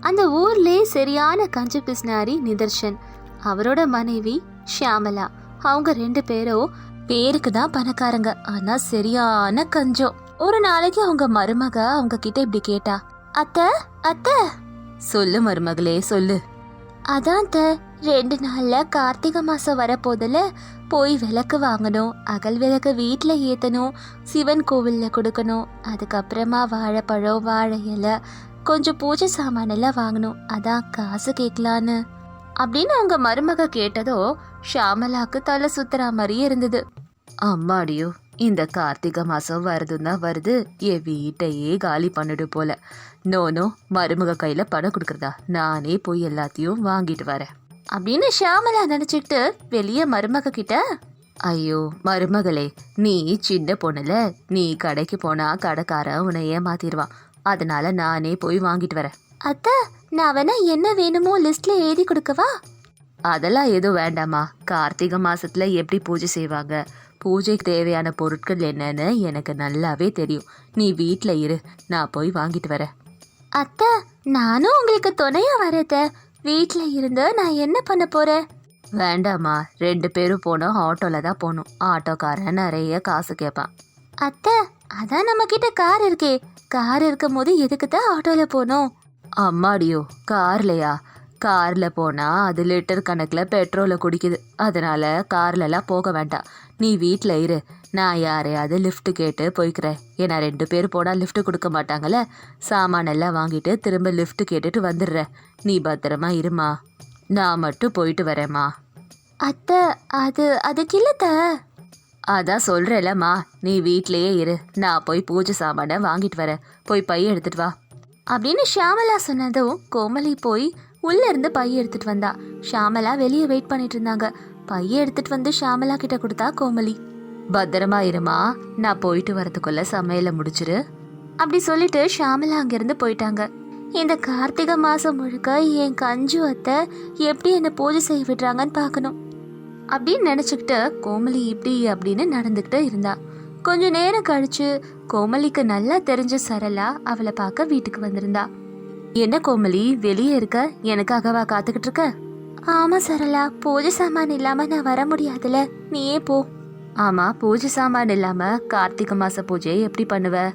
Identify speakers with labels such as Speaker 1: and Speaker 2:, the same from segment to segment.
Speaker 1: அந்த ஊர்லே சரியான கஞ்ச பிஸ்னாரி நிதர்ஷன் அவரோட மனைவி ஷியாமலா. அவங்க ரெண்டு பேரும் பேருக்கு தான் பணக்காரங்க. ஆனா சரியான கஞ்சம். ஒரு நாளைக்கு அவங்க மருமக அவங்க கிட்ட இப்படி கேட்டா அத்தை அத்தை. சொல்லு மருமகளே சொல்லு. அதான் ரெண்டு நாள்ல கார்த்திகை மாசம் வரப்போதில் போய் விளக்கு வாங்கணும் அகல் விளக்கு வீட்டில் ஏற்றணும் சிவன் கோவிலில் கொடுக்கணும் அதுக்கப்புறமா வாழைப்பழம் வாழை இலை கொஞ்சம் பூஜை சாமான் எல்லாம் வாங்கணும். அதான் காசு கேட்கலான்னு. அப்படின்னு அவங்க மருமக கேட்டதோ ஷாமலாக்கு தலை சுத்துற மாதிரியே இருந்தது. அம்மாடியோ இந்த கார்த்திகை மாசம் வருதுன்னா வருது. என் வீட்டையே காலி பண்ணிடு போல. நோனோ மருமக கையில பணம் கொடுக்குறதா? நானே போய் எல்லாத்தையும் வாங்கிட்டு வரேன். அப்படின்னு ஷியாமலா நினச்சிக்கிட்டு வெளியே மருமக கிட்ட ஐயோ மருமகளே நீ சின்ன பொண்ணுல நீ கடைக்கு போனா கடைக்காரன் உன்னை ஏமாத்திடுவான் அதனால நானே போய் வாங்கிட்டு வரேன். அத்தை நான் வேணா என்ன வேணுமோ லிஸ்ட்ல எழுதி கொடுக்கவா? அதெல்லாம் எதுவும் வேண்டாமா கார்த்திகை மாசத்துல எப்படி பூஜை செய்வாங்க? பூஜைக்கு தேவையான பொருட்கள் என்னன்னு எனக்கு நல்லாவே தெரியும். நீ வீட்டில் இரு. நான் போய் வாங்கிட்டு வரேன். அத்தை நானும் உங்களுக்கு துணையா வரத வீட்டில் இருந்து நான் என்ன பண்ண போறேன்? வேண்டாம்மா. ரெண்டு பேரும் போனோம் ஆட்டோல தான் போகணும். ஆட்டோக்காரன் நிறைய காசு கேட்பான். அத்தை அதான் நம்ம கிட்ட கார் இருக்கே. கார் இருக்கும் போது எதுக்கு தான் ஆட்டோல போனோம்? அம்மாடியோ கார்லையா? கார்ல போனா அது லிட்டர் கணக்கில் பெட்ரோலை குடிக்குது. அதனால கார்லலாம் போக வேண்டாம். நீ வீட்டில் இரு. நான் யாரையாவது லிஃப்ட் கேட்டு போய்க்கிறேன். ஏன்னா ரெண்டு பேர் போனால் லிஃப்ட் கொடுக்க மாட்டாங்கல்ல? சாமானெல்லாம் வாங்கிட்டு திரும்ப லிஃப்ட் கேட்டுட்டு வந்துடுறேன். நீ பத்திரமா இருமா. நான் மட்டும் போயிட்டு வரேம்மா. அத்தை அது அதுக்கு இல்லத்த அதான் சொல்கிறேலம்மா நீ வீட்லேயே இரு. நான் போய் பூஜை சாமானை வாங்கிட்டு வரேன். போய் பை எடுத்துட்டு வா. அப்படின்னு ஷியாமலா சொன்னதும் கோமலி போய் உள்ளே இருந்து பைய எடுத்துட்டு வந்தா. ஷியாமலா வெளியே வெயிட் பண்ணிட்டு இருந்தாங்க. பைய எடுத்துட்டு வந்து ஷியாமலா கிட்ட கொடுத்தா கோமலி. பத்திரமா இருமா. நான் போயிட்டு வரதுக்குள்ள சமையலை முடிச்சிரு. அப்படி சொல்லிட்டு ஷியாமலா அங்கிருந்து போயிட்டாங்க. இந்த கார்த்திகை மாசம் முழுக்க என் கஞ்சு அத்தை எப்படி என்ன பூஜை செய்ய விடுறாங்கன்னு பார்க்கணும். அப்படின்னு நினச்சிக்கிட்டு கோமலி இப்படி அப்படின்னு நடந்துக்கிட்டு இருந்தா. கொஞ்ச நேரம் கழிச்சு கோமலிக்கு நல்லா தெரிஞ்ச சரளா அவளை பார்க்க வீட்டுக்கு வந்திருந்தா. என்ன கோமலி வெளியே இருக்க? எனக்காகவா காத்துக்கிட்டு இருக்க? ஆமா சரளா பூஜை சாமான் இல்லாம நான் வர முடியாதுல. நீயே போ. ஆமா பூஜை சாமான் இல்லாம கார்த்திகை மாச பூஜையை எப்படி பண்ணுவ?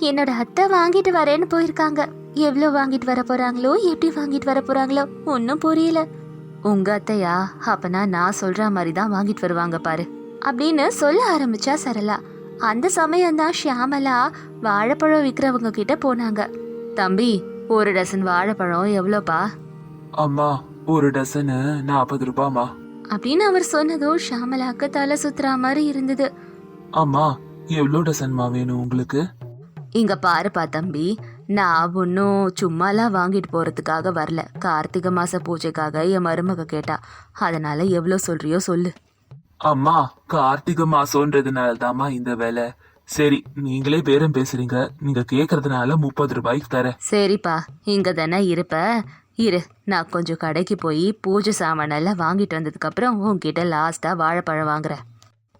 Speaker 1: என்னோட அத்தை வாங்கிட்டு வரேன்னு போயிருக்காங்க. எவ்வளோ வாங்கிட்டு வர போறாங்களோ எப்படி வாங்கிட்டு வர போறாங்களோ ஒன்றும் புரியல. உங்க அத்தையா? அப்பனா நான் சொல்ற மாதிரி தான் வாங்கிட்டு வருவாங்க பாரு. அப்படின்னு சொல்ல ஆரம்பிச்சா சரளா. அந்த சமயம் தான் ஷியாமலா வாழைப்பழம் விற்கிறவங்க கிட்ட போனாங்க. தம்பி ஒரு டசன் வாழைப்பழம் எவ்வளோப்பா?
Speaker 2: அம்மா ஒரு டசனு நாற்பது ரூபாமா
Speaker 1: அப்படின்னு அவர் சொன்னதும் ஷியாமலாக்கு தலை சுத்துற மாதிரி இருந்தது.
Speaker 2: அம்மா எவ்வளோ டசன்மா வேணும் உங்களுக்கு?
Speaker 1: இங்க பாருப்பா தம்பி நான் ஒன்றும் சும்மாலாம் வாங்கிட்டு போறதுக்காக வரல. கார்த்திகை மாச பூஜைக்காக என் மருமக கேட்டா அதனால எவ்வளோ சொல்றியோ சொல்லு.
Speaker 2: அம்மா கார்த்திகை மாசம்ன்றதுனால தாம்மா இந்த வேலை. சரி நீங்களே பேரம் பேசுறீங்க. நீங்க கேக்குறதுனால முப்பது ரூபாய்க்கு தரேன்.
Speaker 1: சரிப்பா இங்க தானே இருப்ப. இரு நான் கொஞ்சம் கடைக்கு போய் பூஜை சாமானெல்லாம் வாங்கிட்டு வந்ததுக்கப்புறம் உன்கிட்ட லாஸ்ட்டாக வாழைப்பழம் வாங்குறேன்.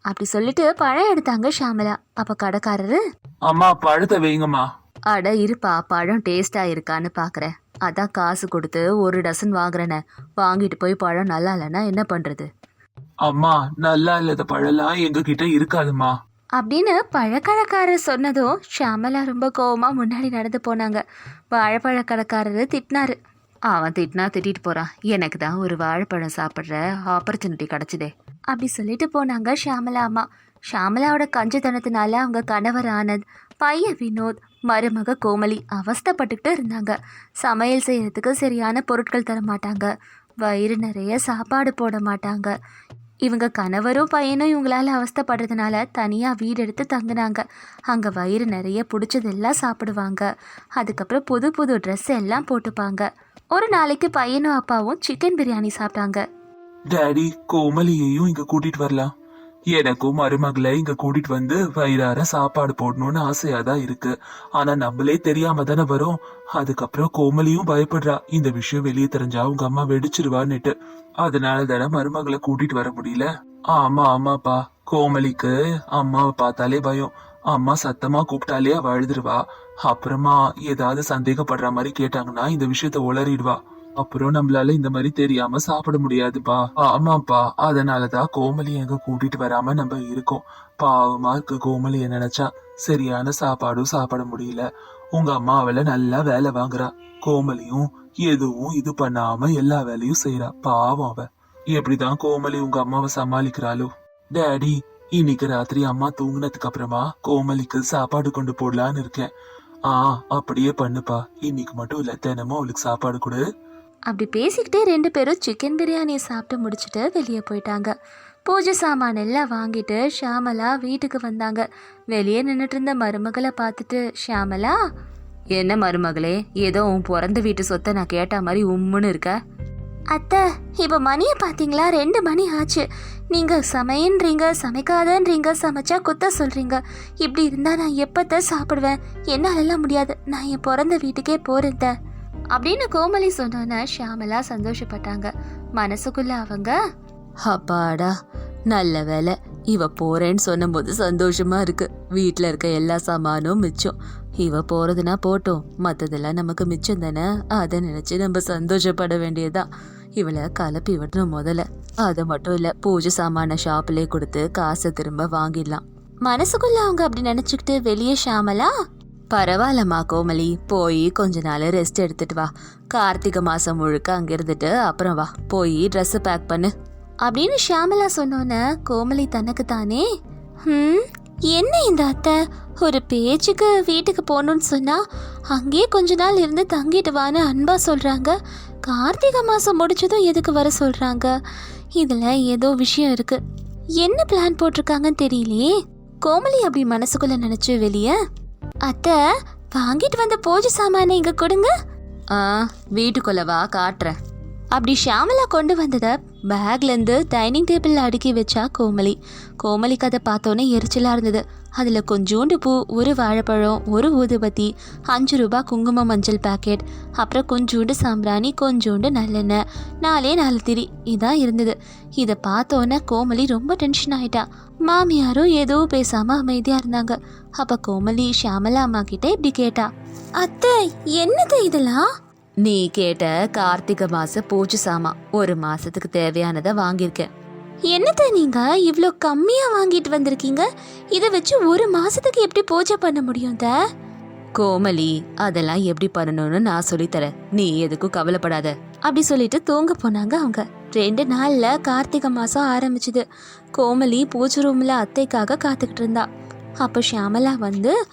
Speaker 1: அப்படி சொல்லிட்டு பழம் எடுத்தாங்க ஷாமலா. அப்போ கடைக்காரரு?
Speaker 2: அம்மா பழத்தை வைங்கம்மா.
Speaker 1: அட இருப்பா பழம் டேஸ்டா இருக்கான்னு பார்க்குறேன் அதான் காசு கொடுத்து ஒரு டசன் வாங்குறேனே. வாங்கிட்டு போய் பழம் நல்லா இல்லைன்னா என்ன பண்ணுறது
Speaker 2: அம்மா நல்லா இல்லாத பழம்லாம் எங்க கிட்ட இருக்காதுமா
Speaker 1: அப்படின்னு பழக்கடைக்காரர் சொன்னதும் ஷாமலா ரொம்ப கோவமா முன்னாடி நடந்து போனாங்க. வாழைப்பழ கடைக்காரரு திட்டினாரு. அவன் திட்டினா திட்டிட்டு போறான். எனக்கு தான் ஒரு வாழைப்பழம் சாப்பிட்ற ஆப்பர்ச்சுனிட்டி கிடைச்சதே. அப்படி சொல்லிட்டு போனாங்க ஷாமலா அம்மா. ஷாமலாவோட கஞ்சத்தனத்தினால அவங்க கணவர் ஆனந்த் பையன் வினோத் மருமக கோமலி அவஸ்தைப்பட்டுக்கிட்டு இருந்தாங்க. சமையல் செய்கிறதுக்கு சரியான பொருட்கள் தர மாட்டாங்க. வயிறு நிறைய சாப்பாடு போட மாட்டாங்க. இவங்க கணவரும் பையனும் இவங்களால அவஸ்தைப்படுறதுனால தனியாக வீடு எடுத்து தங்குனாங்க. அங்கே வயிறு நிறைய பிடிச்சதெல்லாம் சாப்பிடுவாங்க. அதுக்கப்புறம் புது புது ட்ரெஸ் எல்லாம் போட்டுப்பாங்க. ஒரு நாளைக்கு பையனும் அப்பாவும் சிக்கன் பிரியாணி சாப்பிட்டாங்க.
Speaker 2: டேடி கோமலியையும் இங்கே கூட்டிகிட்டு வரலாம். எனக்கும் மருமகளை இங்க கூட்டிட்டு வந்து வயிறார சாப்பாடு போடணும்னு ஆசையா தான் இருக்கு. ஆனா நம்மளே தெரியாம தானே வரும். அதுக்கப்புறம் கோமலியும் பயப்படுறா. இந்த விஷயம் வெளியே தெரிஞ்சா உங்க அம்மா வெடிச்சிருவான்னுட்டு. அதனால தானே மருமகளை கூட்டிட்டு வர முடியல. ஆமா ஆமாப்பா. கோமலிக்கு அம்மாவை பார்த்தாலே பயம். அம்மா சத்தமா கூப்பிட்டாலே அவ அழுதுருவா. அப்புறமா ஏதாவது சந்தேகப்படுற மாதிரி கேட்டாங்கன்னா இந்த விஷயத்த உளறிடுவா. அப்புறம் நம்மளால இந்த மாதிரி தெரியாம சாப்பிட முடியாதுப்பா. ஆமாப்பா அதனாலதான் கோமலி எங்க கூட்டிட்டு வராம நம்ம இருக்கோம். பாவமா இருக்கு கோமலிய நினைச்சா. சரியான சாப்பாடும் சாப்பிட முடியல. உங்க அம்மா அவளை நல்லா வேலை வாங்குறா. கோமலியும் எதுவும் இது பண்ணாம எல்லா வேலையும் செய்யறா பாவம் அவ. எப்படிதான் கோமலி உங்க அம்மாவை சமாளிக்கிறாளோ. டேடி இன்னைக்கு ராத்திரி அம்மா தூங்குனதுக்கு அப்புறமா கோமலிக்கு சாப்பாடு கொண்டு போடலான்னு இருக்கேன். ஆ அப்படியே பண்ணுப்பா. இன்னைக்கு மட்டும் இல்ல தினமும் அவளுக்கு சாப்பாடு கொடு.
Speaker 1: அப்படி பேசிக்கிட்டே ரெண்டு பேரும் சிக்கன் பிரியாணியை சாப்பிட்டு முடிச்சுட்டு வெளியே போயிட்டாங்க. பூஜை சாமான் எல்லாம் வாங்கிட்டு ஷியாமலா வீட்டுக்கு வந்தாங்க. வெளியே நின்றுட்டு இருந்த மருமகளை பார்த்துட்டு ஷியாமலா என்ன மருமகளே ஏதோ உன் பிறந்த வீட்டு சொத்தை நான் கேட்ட மாதிரி உம்முன்னு இருக்க? அத்தை இப்போ மணியை பார்த்தீங்களா? ரெண்டு மணி ஆச்சு. நீங்கள் சமையன்றீங்க சமைக்காதன்றீங்க சமைச்சா குத்த சொல்கிறீங்க இப்படி இருந்தால் நான் எப்போத்த சாப்பிடுவேன்? என்னாலெல்லாம் முடியாது. நான் என் பிறந்த வீட்டுக்கே போகிறேன் அத்தை. அப்படின்னு கோமலி சொன்னோன்னே ஷியாமலா சந்தோஷப்பட்டாங்க. மனசுக்குள்ள அவங்க அப்பாடா நல்ல வேலை இவ போறேன்னு சொன்னபோது சந்தோஷமா இருக்கு. வீட்டில் இருக்க எல்லா சாமானும் மிச்சம். இவ போறதுனா போட்டோம். மத்ததெல்லாம் நமக்கு மிச்சம் தானே? அதை நினைச்சு நம்ம சந்தோஷப்பட வேண்டியதுதான். இவளை கலப்பி விடணும் முதல்ல. அது மட்டும் இல்ல பூஜை சாமான ஷாப்லயே கொடுத்து காசை திரும்ப வாங்கிடலாம். மனசுக்குள்ள அவங்க அப்படி நினைச்சுக்கிட்டு வெளியே ஷாமலா பரவாயில்லம்மா கோமலி. போய் கொஞ்ச நாள் ரெஸ்ட் எடுத்துட்டு வா. கார்த்திகை மாதம் முழுக்க அங்கே இருந்துட்டு அப்புறம் வா. போய் ட்ரெஸ்ஸு பேக் பண்ணு. அப்படின்னு ஷியாமலா சொன்னோன்னே கோமலி தனக்கு தானே? ம் என்ன இந்த அத்தை? ஒரு பேச்சுக்கு வீட்டுக்கு போகணும்னு சொன்னா அங்கேயே கொஞ்ச நாள் இருந்து தங்கிட்டு வான்னு அன்பா சொல்றாங்க. கார்த்திகை மாதம் முடிச்சதும் எதுக்கு வர சொல்றாங்க? இதில் ஏதோ விஷயம் இருக்கு. என்ன பிளான் போட்டிருக்காங்கன்னு தெரியலையே. கோமலி அப்படி மனசுக்குள்ள நினைச்சு வெளியே அத்தை வாங்கிட்டு வந்த பூஜை சாமானை இங்க கொடுங்க. ஆ வீட்டுக்குள்ள வா காட்டுறேன். அப்படி ஷியாமலா கொண்டு வந்ததை பேக்லேருந்து டைனிங் டேபிளில் அடுக்கி வச்சா கோமலி கோமலிக்கு அதை பார்த்தோன்னே எரிச்சலாக இருந்தது. அதில் கொஞ்சோண்டு பூ ஒரு வாழைப்பழம் ஒரு ஊதுபத்தி அஞ்சு ரூபாய் குங்கும மஞ்சள் பாக்கெட் அப்புறம் கொஞ்சோண்டு சாம்பிராணி கொஞ்சோண்டு நல்லெண்ணெய் நாலே நாலு திரி இதான் இருந்தது. இதை பார்த்தோன்னே கோமலி ரொம்ப டென்ஷன் ஆயிட்டா. மாமியாரும் ஏதோ பேசாம அமைதியா இருந்தாங்க. அப்ப கோமலி ஷியாமலா அம்மா கிட்ட இப்படி கேட்டா. அத்தை என்னது இதெல்லாம்? நீ கேட்ட கார்த்திகை மாச பூஜை சாமான். ஒரு மாசத்துக்கு தேவையானதை வாங்கியிருக்கேன். என்னத்த நீங்க இவ்வளோ கம்மியா வாங்கிட்டு வந்திருக்கீங்க? இதை வச்சு ஒரு மாசத்துக்கு எப்படி பூஜை பண்ண முடியும் த கோமலி அதெல்லாம் எப்படி பண்ணணும்னு நான் சொல்லித்தரேன். நீ எதுக்கும் கவலைப்படாத. அப்படி சொல்லிட்டு தூங்க போனாங்க அவங்க. ரெண்டு நாள்ல கார்த்திகை மாசம் ஆரம்பிச்சது. கோமலி பூஜை ரூம்ல அத்தைக்காக காத்துக்கிட்டு இருந்தா. அப்போ ஷியாமலா வந்து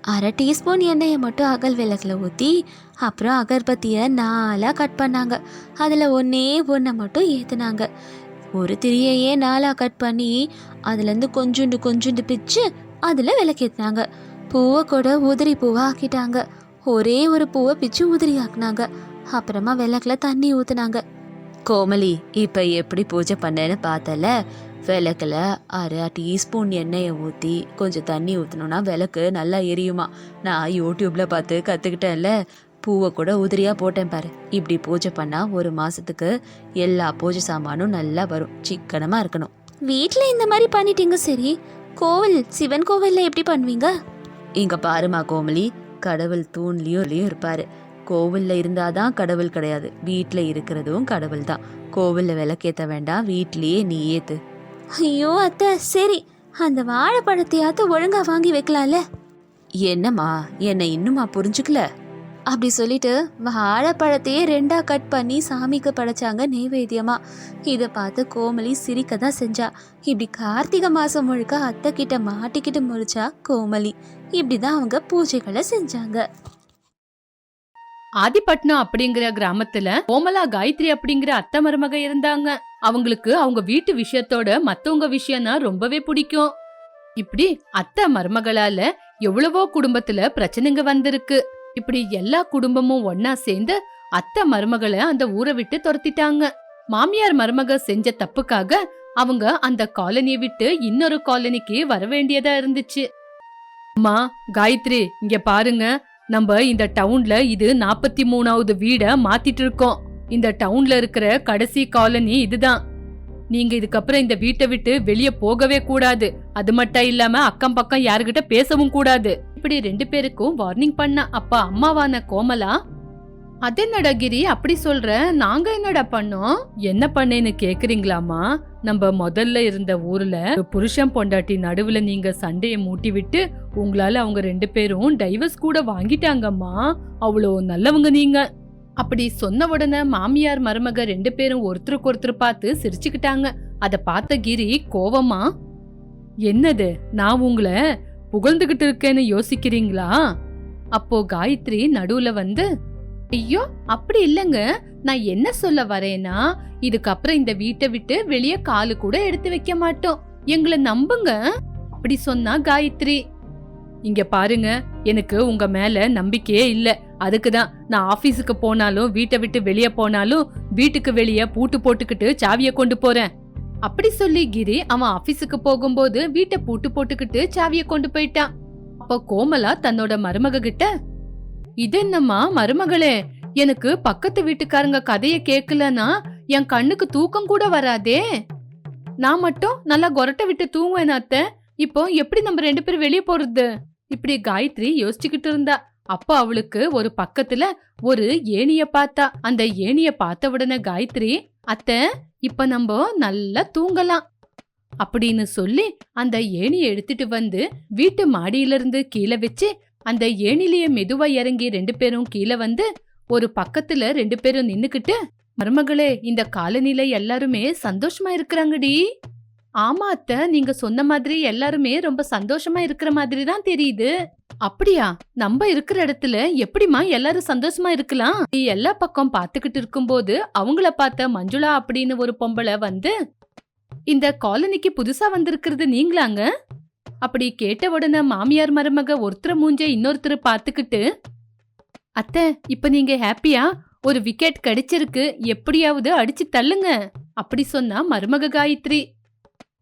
Speaker 1: அரை டீஸ்பூன் எண்ணெயை மட்டும் அகல் விளக்கில் ஊற்றி அப்புறம் அகர்பத்தியை நாலாக கட் பண்ணாங்க. அதில் ஒன்றே ஒன்றை மட்டும் ஏற்றுனாங்க ஒரு திரியையே நாலாக கட் பண்ணி அதுலேருந்து கொஞ்சோண்டு கொஞ்சோண்டு பிச்சு அதில் விளக்கேற்றினாங்க பூவை கூட உதிரி பூவை ஆக்கிட்டாங்க. ஒரே ஒரு பூவை பிச்சு உதிரி ஆக்குனாங்க. அப்புறமா விளக்குல தண்ணி ஊற்றுனாங்க கோமலி இப்போ எப்படி பூஜை பண்ணேன்னு பார்த்தல? விளக்குல அரை டீஸ்பூன் எண்ணெயை ஊற்றி கொஞ்சம் தண்ணி ஊற்றணும்னா விளக்கு நல்லா எரியுமா? நான் யூடியூப்ல பார்த்து கற்றுக்கிட்டேன்ல பூவை கூட உதிரியா போட்டேன் பாரு. இப்படி பூஜை பண்ணா ஒரு மாசத்துக்கு எல்லா பூஜை சாமானும் நல்லா வரும். சிக்கனமா இருக்கணும். வீட்டில் இந்த மாதிரி பண்ணிட்டீங்க சரி. கோவில் சிவன் கோவில்ல எப்படி பண்ணுவீங்க? இங்க பாருமா கோமலி கடவுள் தூண்லயும் இருப்பாரு. கோவில்ல இருந்தாதான் கடவுள் கிடையாது. வீட்ல இருக்கிறதும் கடவுள் தான் கோவில்ல விளக்கேத்த வேண்டாம். வீட்லயே நீ ஏத்து. ஐயோ அத்தை. சரி அந்த வாழைப்பழத்தையாவது ஒழுங்கா வாங்கி வைக்கலாம்ல? என்னம்மா என்னை இன்னுமா புரிஞ்சுக்கல? அப்படி சொல்லிட்டு வாழைப்பழத்தையே ரெண்டா கட் பண்ணி சாமிக்கு படைச்சாங்க நெய்வேத்தியமா இதை பார்த்து கோமலி சிரிக்க தான் செஞ்சா. இப்படி கார்த்திகை மாசம் முழுக்க அத்தை கிட்ட மாட்டிக்கிட்டு முழிச்சா கோமலி இப்படிதான் அவங்க பூஜைகளை செஞ்சாங்க.
Speaker 3: ஆதிப்பட்டினம் அப்படிங்கிற கிராமத்துல கோமலா காயத்ரி அப்படிங்கிற அத்தை மருமக இருந்தாங்க. அவங்களுக்கு அவங்க வீட்டு விஷயத்தோட மத்தவங்க விஷயம்னா ரொம்பவே பிடிக்கும். இப்படி அத்தை மருமகளால எவ்வளவோ குடும்பத்துல பிரச்சனைங்க வந்திருக்கு. இப்படி எல்லா குடும்பமும் ஒன்னா சேர்ந்து அத்தை மருமகளை அந்த ஊரை விட்டு துரத்திட்டாங்க. மாமியார் மருமக செஞ்ச தப்புக்காக அவங்க அந்த காலனியை விட்டு இன்னொரு காலனிக்கு வர வேண்டியதா இருந்துச்சு. அம்மா காயத்ரி இங்க பாருங்க. நம்ம இந்த டவுன்ல இது நாற்பத்தி மூணாவது வீடை மாத்திட்டு இருக்கோம் இந்த டவுன்ல இருக்கிற கடைசி காலனி இதுதான். நீங்க இதுக்கப்புறம் இந்த வீட்டை விட்டு வெளியே போகவே கூடாது. அது மட்டும் இல்லாம அக்கம் பக்கம் யாருகிட்ட பேசவும் கூடாது. இப்படி ரெண்டு பேருக்கும் வார்னிங் பண்ண அப்பா அம்மாவான கோமலா அதென்னடா கிரி அப்படி சொல்ற? நாங்க என்னடா பண்ணோம்? என்ன பண்ணேன்னு கேக்குறீங்களாமா நம்ம முதல்ல இருந்த ஊர்ல புருஷன் பொண்டாட்டி நடுவுல நீங்க சண்டைய மூட்டி விட்டு உங்களால அவங்க ரெண்டு பேரும் டைவர்ஸ் கூட வாங்கிட்டாங்கம்மா. அவ்வளோ நல்லவங்க நீங்க. அப்படி சொன்ன உடனே மாமியார் மருமக ரெண்டு பேரும் ஒருத்தருக்கு ஒருத்தர் பார்த்து சிரிச்சுக்கிட்டாங்க. அத பார்த்த கிரி கோவமா? என்னது? நான் உங்களை புகழ்ந்துகிட்டு இருக்கேன்னு யோசிக்கிறீங்களா? அப்போ காயத்ரி நடுவுல வந்து ஐயோ அப்படி இல்லைங்க. நான் என்ன சொல்ல வரேன்னா இதுக்கப்புறம் இந்த வீட்டை விட்டு வெளியே காலு கூட எடுத்து வைக்க மாட்டோம். எங்களை நம்புங்க. அப்படி சொன்னா காயத்ரி. இங்க பாருங்க எனக்கு உங்க மேல நம்பிக்கையே இல்ல. அதுக்குதான் நான் ஆபீஸுக்கு போனாலும் வீட்டை விட்டு வெளியே போனாலும் வீட்டுக்கு வெளியே பூட்டு போட்டுக்கிட்டு சாவிய கொண்டு போறேன். அப்படி சொல்லி கிரி அவன் ஆபீஸுக்கு போகும்போது வீட்டை பூட்டு போட்டுக்கிட்டு சாவிய கொண்டு போயிட்டான். அப்ப கோமலா தன்னோட மருமக கிட்ட இது என்னம்மா மருமகளே? எனக்கு பக்கத்து வீட்டுக்காரங்க கதைய கேக்கலனா என் கண்ணுக்கு தூக்கம் கூட வராதே. நான் மட்டும் நல்லா கொரட்டை விட்டு தூங்குவேன் அத்தை. இப்போ எப்படி நம்ம ரெண்டு பேரும் வெளியே போறது? இப்படி காயத்ரி யோசிச்சுக்கிட்டு இருந்தா. அப்போ அவளுக்கு ஒரு பக்கத்துல ஒரு ஏனிய பார்த்தா. அந்த ஏனிய பார்த்த உடனே காயத்ரி அத்தை இப்ப நம்ம நல்லா தூங்கலாம். அப்படின்னு சொல்லி அந்த ஏணியை எடுத்துட்டு வந்து வீட்டு மாடியிலிருந்து கீழே வச்சு அந்த ஏணிலேயே மெதுவா இறங்கி ரெண்டு பேரும் கீழே வந்து ஒரு பக்கத்துல ரெண்டு பேரும் நின்னுக்கிட்டு மருமகளே இந்த காலனில எல்லாருமே சந்தோஷமா இருக்கிறாங்கடி. ஆமா அத்தை நீங்க சொன்ன மாதிரி எல்லாருமே ரொம்ப சந்தோஷமா இருக்கிற மாதிரி தான் தெரியுது. அப்படியா? நம்ம இருக்கிற இடத்துல எப்படிமா எல்லாரும் சந்தோஷமா இருக்கலாம்? நீ எல்லா பக்கம் பாத்துக்கிட்டு இருக்கும்போது அவங்கள பார்த்த மஞ்சுளா அப்படின்னு ஒரு பொம்பளை வந்து இந்த காலனிக்கு புதுசா வந்திருக்கிறது நீங்களாங்க? அப்படி கேட்ட உடனே மாமியார் மருமக ஒருத்தர் மூஞ்ச இன்னொருத்தர் பார்த்துக்கிட்டு அத்தை இப்ப நீங்க ஹாப்பியா ஒரு விக்கெட் கிடைச்சிருக்கு எப்படியாவது அடிச்சு தள்ளுங்க அப்படி சொன்னா மருமக காயத்ரி.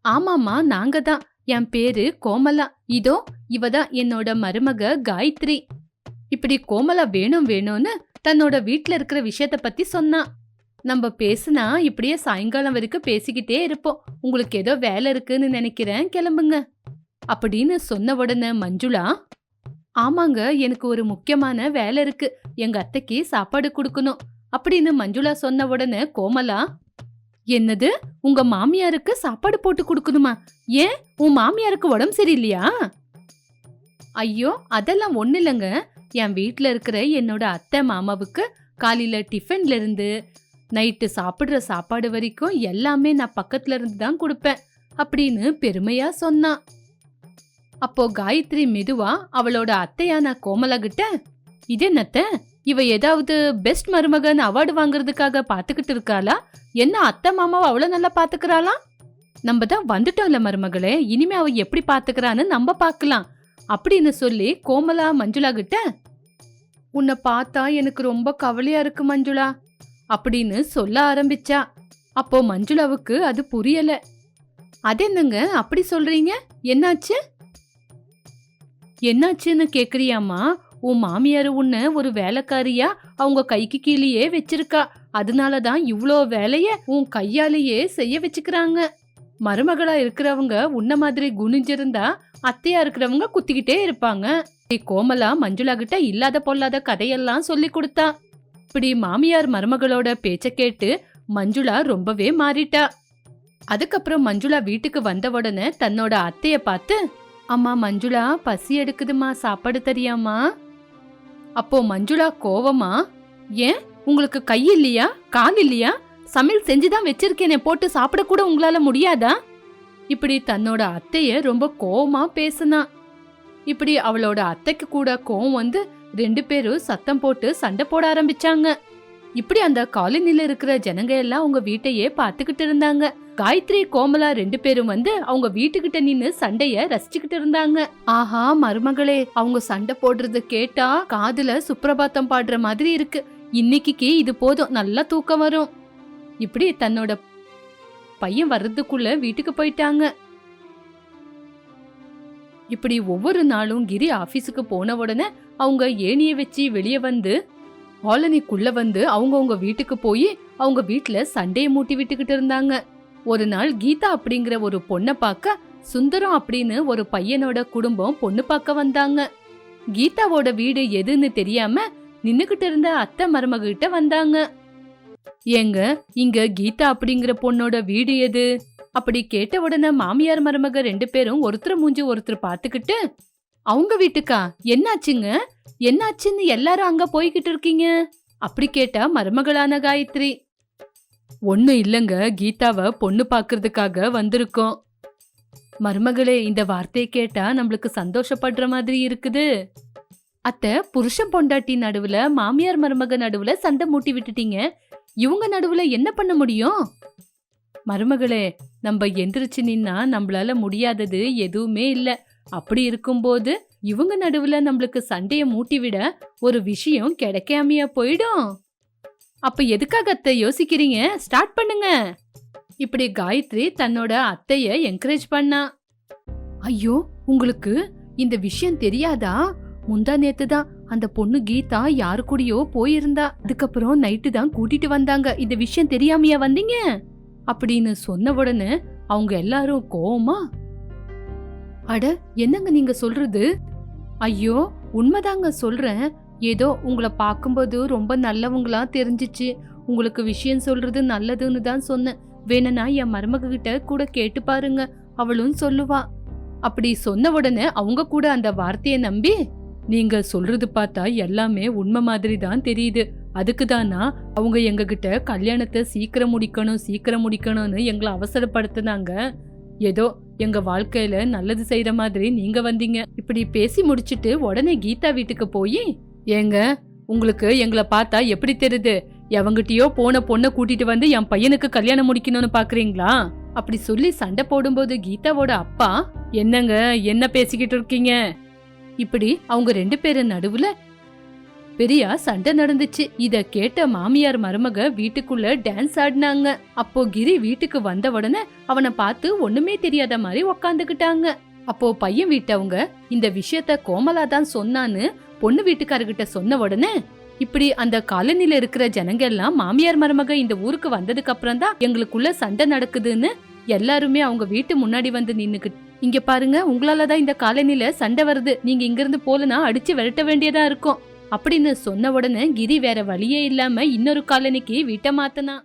Speaker 3: ஆமாமா நாங்க தான். என் பேரு கோமலா. இதோ இவ தான் என்னோட மருமக காயத்ரி. இப்படி கோமலா வேணும் வேணும்னு தன்னோட வீட்ல இருக்கிற விஷயத்த பத்தி சொன்னா. நம்ம பேசுனா இப்படியே சாயங்காலம் வரைக்கும் பேசிக்கிட்டே இருப்போம். உங்களுக்கு ஏதோ வேலை இருக்குன்னு நினைக்கிறேன் கிளம்புங்க. அப்படின்னு சொன்ன உடனே மஞ்சுளா ஆமாங்க எனக்கு ஒரு முக்கியமான வேலை இருக்கு. எங்க அத்தைக்கு சாப்பாடு கொடுக்கணும். அப்படின்னு மஞ்சுளா சொன்ன உடனே கோமலா என்னது? உங்க மாமியாருக்கு சாப்பாடு போட்டு கொடுக்கணுமா? ஏன்? உன் மாமியாருக்கு உடம்பு சரியில்லையா? ஐயோ அதெல்லாம் ஒண்ணு இல்லைங்க. என் வீட்டில் இருக்கிற என்னோட அத்தை மாமாவுக்கு காலையில டிஃபன்ல இருந்து நைட்டு சாப்பிடுற சாப்பாடு வரைக்கும் எல்லாமே நான் பக்கத்துல இருந்து தான் கொடுப்பேன் அப்படின்னு பெருமையா சொன்னான் அப்போ காயத்ரி மெதுவா அவளோட அத்தையான கோமலா கிட்ட இது என்னத்த இவ ஏதாவது பெஸ்ட் மருமகன் அவார்டு வாங்குறதுக்காக பாத்துக்கிட்டு இருக்காளா? என்ன அத்தை மாமாவை அவ்வளவு நல்லா பாத்துக்கிறாளா? நம்ம தான் வந்துட்டோம்ல மருமகளே இனிமே அவ எப்படி பாத்துக்கிறான்னு நம்ம பார்க்கலாம் அப்படின்னு சொல்லி கோமலா மஞ்சுளா கிட்ட உன்னை பார்த்தா எனக்கு ரொம்ப கவலையா இருக்கு மஞ்சுளா அப்படின்னு சொல்ல ஆரம்பிச்சா. அப்போ மஞ்சுளாவுக்கு அது புரியல. அது என்னங்க அப்படி சொல்றீங்க? என்னாச்சு? என்னாச்சுன்னு கேக்குறியாமா உன் மாமியார் உன்னை ஒரு வேலைக்காரியா அவங்க கைக்கு கீழேயே வச்சிருக்கா. அதனால தான் இவ்வளோ வேலைய உன் கையாலேயே செய்ய வச்சுக்கிறாங்க. மருமகளா இருக்கிறவங்க உன்ன மாதிரி குனிஞ்சிருந்தா அத்தையா இருக்கிறவங்க குத்திக்கிட்டே இருப்பாங்க. கோமலா மஞ்சுளா கிட்ட இல்லாத பொல்லாத கதையெல்லாம் சொல்லி கொடுத்தா. இப்படி மாமியார் மருமகளோட பேச்ச கேட்டு மஞ்சுளா ரொம்பவே மாறிட்டா. அதுக்கப்புறம் மஞ்சுளா வீட்டுக்கு வந்த உடனே தன்னோட அத்தைய பார்த்து அம்மா மஞ்சுளா பசி எடுக்குதுமா சாப்பாடு தெரியாமா? அப்போ மஞ்சுளா கோவமா ஏன்? உங்களுக்கு கை இல்லையா? கால் இல்லையா? சமையல் செஞ்சுதான் வச்சிருக்கேனே போட்டு சாப்பிட கூட உங்களால முடியாதா? இப்படி தன்னோட அத்தைய ரொம்ப கோவமா பேசுனா. இப்படி அவளோட அத்தைக்கு கூட கோவம் வந்து ரெண்டு பேரும் சத்தம் போட்டு சண்டை போட ஆரம்பிச்சாங்க. இப்படி அந்த காலனில இருக்கிற ஜனங்க எல்லாம் அவங்க வீட்டையே பார்த்துக்கிட்டு இருந்தாங்க. காயத்ரி கோமலா ரெண்டு பேரும் வந்து அவங்க வீட்டுக்கிட்ட நின்னு சண்டைய ரசிச்சுக்கிட்டு இருந்தாங்க. ஆஹா மருமகளே அவங்க சண்டை போடுறத கேட்டா காதுல சுப்ரபாத்தம் பாடுற மாதிரி இருக்கு. இன்னைக்கு இது போதும் நல்லா தூக்கம் வரும். இப்படி தன்னோட பையன் வர்றதுக்குள்ள வீட்டுக்கு போயிட்டாங்க. இப்படி ஒவ்வொரு நாளும் கிரி ஆபீஸுக்கு போன உடனே அவங்க ஏணிய வச்சு வெளியே வந்து காலனிக்குள்ள வந்து அவங்கவுங்க வீட்டுக்கு போய் அவங்க வீட்டுல சண்டையை மூட்டி விட்டுக்கிட்டு இருந்தாங்க. ஒரு நாள் கீதா அப்படிங்கிற ஒரு பொண்ணை பார்க்க சுந்தரம் அப்படின்னு ஒரு பையனோட குடும்பம் பொண்ணு பார்க்க வந்தாங்க. கீதாவோட வீடு எதுன்னு தெரியாம நின்னுகிட்டு இருந்த அத்தை மருமகிட்ட வந்தாங்க. ஏங்க இங்க கீதா அப்படிங்கிற பொண்ணோட வீடு எது? அப்படி கேட்ட உடனே மாமியார் மருமக ரெண்டு பேரும் ஒருத்தர் மூஞ்சி ஒருத்தர் பாத்துக்கிட்டு அவங்க வீட்டுக்கா? என்னாச்சுங்க? என்னாச்சுன்னு எல்லாரும் அங்க போய்கிட்டு இருக்கீங்க? அப்படி கேட்டா மருமகளான காயத்ரி ஒண்ணும் இல்லங்க கீதாவை பொண்ணு பாக்குறதுக்காக வந்திருக்கோம். மருமகளே இந்த வார்த்தையை கேட்டா நம்மளுக்கு சந்தோஷப்படுற மாதிரி இருக்குது. அத்தை புருஷன் பொண்டாட்டி நடுவுல மாமியார் மருமக நடுவுல சண்டை மூட்டி விட்டுட்டீங்க. இவங்க நடுவுல என்ன பண்ண முடியும்? மருமகளே நம்ம எந்திரிச்சு நின்னா நம்மளால முடியாதது எதுவுமே இல்ல. அப்படி இருக்கும்போது இவங்க நடுவுல நம்மளுக்கு சண்டைய மூட்டி விட ஒரு விஷயம் கிடைக்காமையா போயிடும். அப்ப எதுக்காக அத்தை யோசிக்கிறீங்க? ஸ்டார்ட் பண்ணுங்க. இப்படி காயத்ரி தன்னோட அத்தைய என்கரேஜ் பண்ணா. ஐயோ உங்களுக்கு இந்த விஷயம் தெரியாதா? முந்தா நேத்து தான் அந்த பொண்ணு கீதா யாரு கூடயோ போயிருந்தா. அதுக்கப்புறம் நைட்டு தான் கூட்டிட்டு வந்தாங்க. இந்த விஷயம் தெரியாமையா வந்தீங்க? அப்படின்னு சொன்ன உடனே அவங்க எல்லாரும் கோவமா அட என்னங்க நீங்க சொல்றது? ஐயோ உண்மைதாங்க சொல்றேன். ஏதோ உங்களை பார்க்கும்போது ரொம்ப நல்லவங்களா தெரிஞ்சிச்சு. உங்களுக்கு விஷயம் சொல்றது நல்லதுன்னு தான் சொன்னேன். வேணும்னா என் மருமக கிட்ட கூட கேட்டு பாருங்க. அவளும் சொல்லுவா. அப்படி சொன்ன உடனே அவங்க கூட அந்த வார்த்தையை நம்பி நீங்க சொல்றது பார்த்தா எல்லாமே உண்மை மாதிரி தான் தெரியுது. அதுக்கு தானா அவங்க எங்ககிட்ட கல்யாணத்தை சீக்கிரம் முடிக்கணும் சீக்கிரம் முடிக்கணும்னு எங்களை அவசரப்படுத்தினாங்க. ஏதோ எங்க வாழ்க்கையில நல்லது செய்யற மாதிரி நீங்க வந்தீங்க. இப்படி பேசி முடிச்சிட்டு உடனே கீதா வீட்டுக்கு போய் ஏங்க உங்களுக்கு எங்களை பார்த்தா எப்படி தெரியுது? எவங்கிட்டயோ போன பொண்ணை கூட்டிட்டு வந்து என் பையனுக்கு கல்யாணம் முடிக்கணும்னு பாக்குறீங்களா? அப்படி சொல்லி சண்டை போடும்போது கீதாவோட அப்பா என்னங்க என்ன பேசிக்கிட்டு இருக்கீங்க? இப்படி அவங்க ரெண்டு பேரும் நடுவுல பெரியா சண்டை நடந்துச்சு. இத கேட்ட மாமியார் மருமக வீட்டுக்குள்ள டான்ஸ் ஆடினாங்க. அப்போ கிரி வீட்டுக்கு வந்த உடனே அவனை பார்த்து ஒண்ணுமே தெரியாத மாதிரி உக்காந்துக்கிட்டாங்க. அப்போ பையன் வீட்டவங்க இந்த விஷயத்த கோமலா தான் சொன்னான்னு பொண்ணு வீட்டுக்காரர்கிட்ட சொன்ன உடனே இப்படி அந்த காலனில இருக்கிற ஜனங்க எல்லாம் மாமியார் மருமக இந்த ஊருக்கு வந்ததுக்கு அப்புறம் தான் எங்களுக்குள்ள சண்டை நடக்குதுன்னு எல்லாருமே அவங்க வீட்டு முன்னாடி வந்து நின்னுக்கிட்டு இங்க பாருங்க உங்களாலதான் இந்த காலனில சண்டை வருது. நீங்க இங்க இருந்து போலனா அடிச்சு விரட்ட வேண்டியதா இருக்கும். அப்படின்னு சொன்ன உடனே கிரி வேற வழியே இல்லாம இன்னொரு காலனிக்கு வீட்டை மாத்தனா.